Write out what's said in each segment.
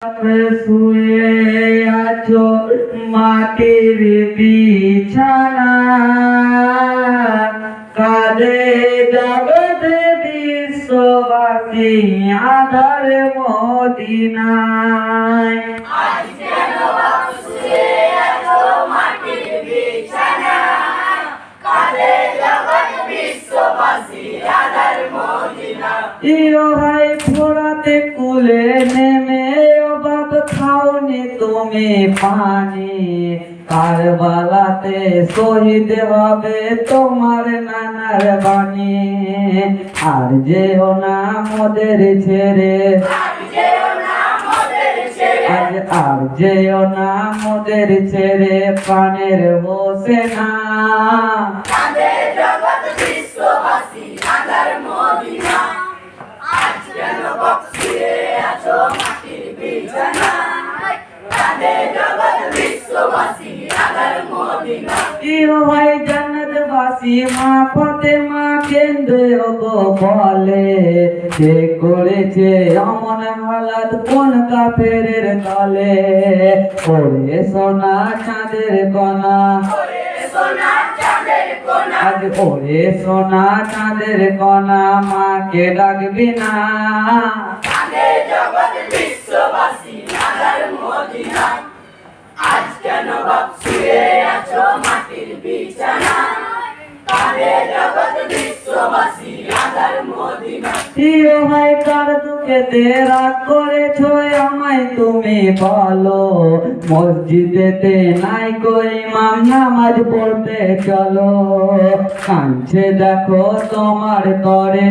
শুয়ে আছো মাটির বিছানা কালে জগৎ বিশ্ববাসী আধার মদিনায় ইয়ো ভাই ফোরাতে তুমি পানি কারবালাতে শহীদ হবে তোমার নানার বাণী। আর যেও না মোদের ছেড়ে। আজ আর যেও না মোদের ছেড়ে প্রাণের বসে না ইয়ো ভাই জান্নাত বাসি মা ফতে মা কেন্দ্রে গো বলে যে করেছে অমন হালাত কোন কাফেরের তলে ওরে সোনা চাঁদের কণা। আজ ওরে সোনা চাঁদের কণা, মাকে ডাকবি না। প্রিয় ভাই, কার দুঃখেতে রাগ করেছ? আমায় তুমি বলো, মসজিদেতে নাই কই ইমাম, নামাজ পড়তে চলো। কাঁদছে দেখো তোমার তরে।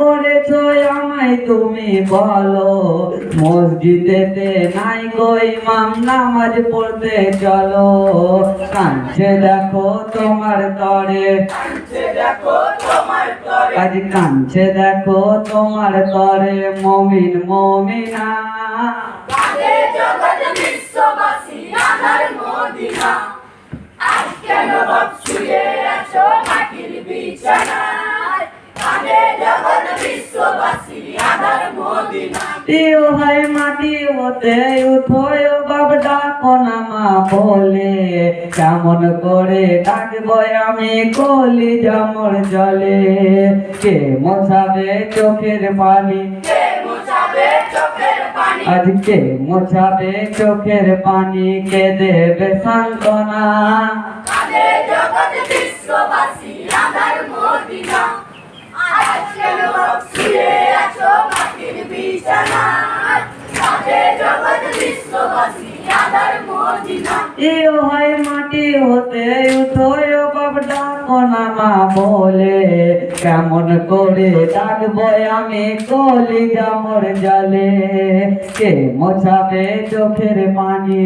করেছ আমায় তুমি বলো। মসজিদেতে নাই গো ইমাম নামাজ পড়তে চলো। কাঁদছে দেখো তোমার তরে। আজ কাঁদছে দেখো তোমার তরে মমিন মমিনা। প্রিয় ভাই মাটি হতে উঠো বাপ, ডাকো না মা বলে। কেমন করে ডাকবো আমি কলি জামর জলে। কে মোছাবে চোখের পানি? আজকে মোছাবে চোখের পানি, কে দেবে সান্ত্বনা? ইও হয় মাটি হতে উঠো বাপ ডাকো মা বলে, কেমন করে ডাকবো আমি কলি জামর জলে? কে মোছাবে চোখের পানি?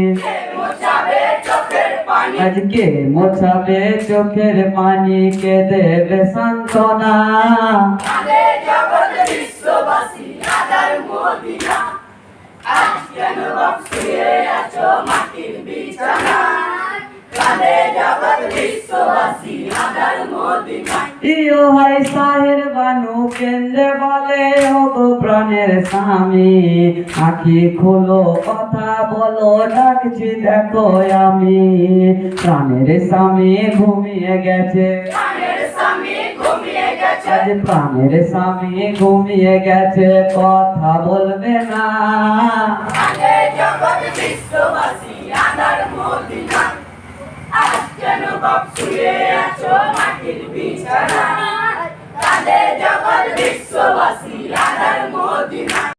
আজকে মোছাবে চোখের পানি, কে দেবে সান্ত্বনা? ইও ভাই সাহের বানু কেন্দ্রে বলে ও প্রাণের স্বামী, আখি খোলো, কথা বলো, ডাকছি দেখো আমি। প্রাণের স্বামী ঘুমিয়ে গেছে। আজ প্রাণের স্বামী ঘুমিয়ে গেছে কথা বলবে না। বিছানা তাদের জগৎ বিশ্ববাসী আধার মদিনা।